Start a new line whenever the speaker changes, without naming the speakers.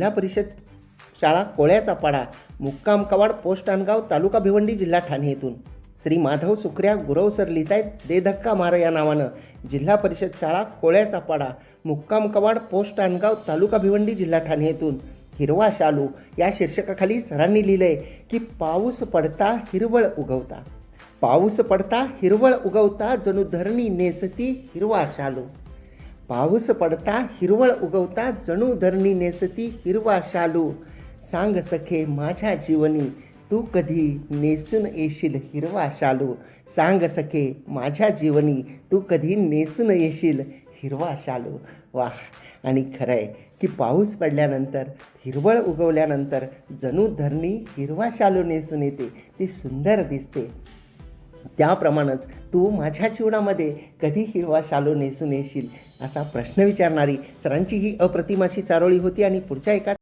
जिल्हा परिषद शाळा कोळ्याचा पाडा मुक्काम कवाड पोस्ट आणगाव तालुका भिवंडी जिल्हा ठाणे येथून. श्री माधव सुखऱ्या गुरव सर लिहितायत दे धक्का मार या नावानं. जिल्हा परिषद शाळा कोळ्याचा पाडा मुक्काम कवाड पोस्ट आणगाव तालुका भिवंडी जिल्हा ठाणे येथून. हिरवा शालू या शीर्षकाखाली सरांनी लिहिलंय की पाऊस पडता हिरवळ उगवता. पाऊस पडता हिरवळ उगवता जणू धरणी नेसती हिरवा शालू. पाऊस पडता हिरवळ उगवता जणू धरणी नेसती हिरवा शालू. सांग सखे माझ्या जीवनी तू कधी नेसून येशील हिरवा शालू? सांग सखे माझ्या जीवनी तू कधी नेसून येशील हिरवा शालू? वा आणि खरं आहे की पाऊस पडल्यानंतर हिरवळ उगवल्यानंतर जणू धरणी हिरवा शालू नेसून येते ती सुंदर दिसते. त्याप्रमाणेच तू माझ्या जीवनामध्ये कधी हिरवा शालू नेसून येशील असा प्रश्न विचारणारी सरांची ही अप्रतिमाशी चारोळी होती आणि पुढच्या एका